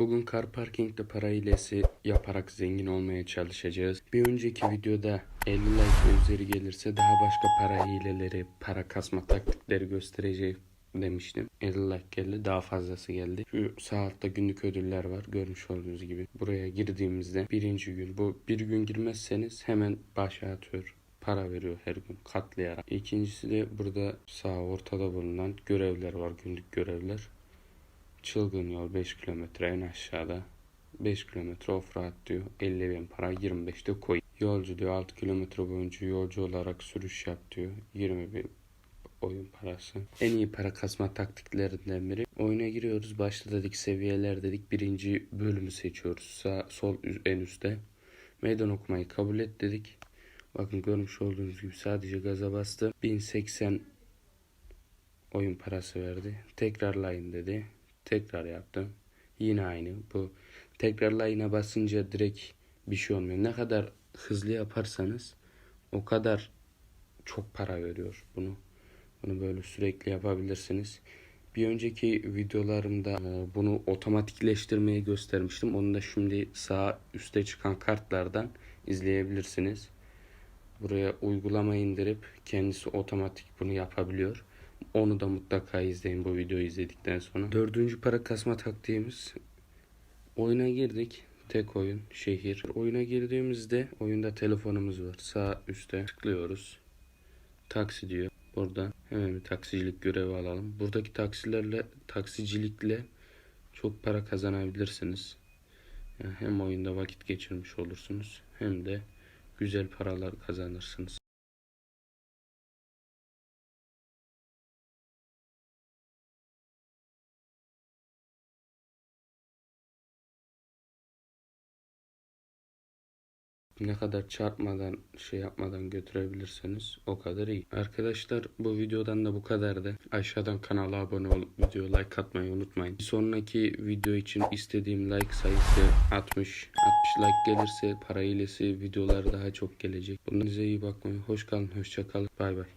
Bugün car parkingde para hilesi yaparak zengin olmaya çalışacağız. Bir önceki videoda 50 like üzeri gelirse daha başka para hileleri, para kasma taktikleri göstereceğim demiştim. 50 like geldi daha fazlası geldi. Şu sağ altta günlük ödüller var görmüş olduğunuz gibi. Buraya girdiğimizde birinci gün bu bir gün girmezseniz hemen başa atıyor para veriyor her gün katlayarak. İkincisi de burada sağ ortada bulunan görevler var günlük görevler. Çılgın yol 5 kilometre en aşağıda. 5 kilometre offroad diyor. 50 bin para 25 de koy. Yolcu diyor 6 kilometre boyunca yolcu olarak sürüş yap diyor. 20 bin oyun parası. En iyi para kasma taktiklerinden biri. Oyuna giriyoruz. Başta dedik seviyeler dedik. Birinci bölümü seçiyoruz. Sağ, sol en üstte. Meydan okumayı kabul et dedik. Bakın görmüş olduğunuz gibi sadece gaza bastı. 1080 oyun parası verdi. Tekrarlayın dedi. Tekrar yaptım. Yine aynı. Bu tekrarlayına basınca direkt bir şey olmuyor. Ne kadar hızlı yaparsanız o kadar çok para veriyor bunu. Bunu böyle sürekli yapabilirsiniz. Bir önceki videolarımda e, bunu otomatikleştirmeyi göstermiştim. Onu da şimdi sağ üstte çıkan kartlardan izleyebilirsiniz. Buraya uygulama indirip kendisi otomatik bunu yapabiliyor. Onu da mutlaka izleyin bu videoyu izledikten sonra. Dördüncü para kasma taktiğimiz oyuna girdik. Tek oyun şehir. Oyuna girdiğimizde oyunda telefonumuz var. Sağ üstte tıklıyoruz. Taksi diyor. Buradan hemen bir taksicilik görevi alalım. Buradaki taksilerle taksicilikle çok para kazanabilirsiniz. Yani hem oyunda vakit geçirmiş olursunuz hem de güzel paralar kazanırsınız. Ne kadar çarpmadan şey yapmadan götürebilirseniz o kadar iyi. Arkadaşlar bu videodan da bu kadardı. Aşağıdan kanala abone olup video like atmayı unutmayın. Bir sonraki video için istediğim like sayısı 60. 60 like gelirse para hilesi videolar daha çok gelecek. Bundan size iyi bakmayın. Hoş kalın, hoşça kalın. Bay bay.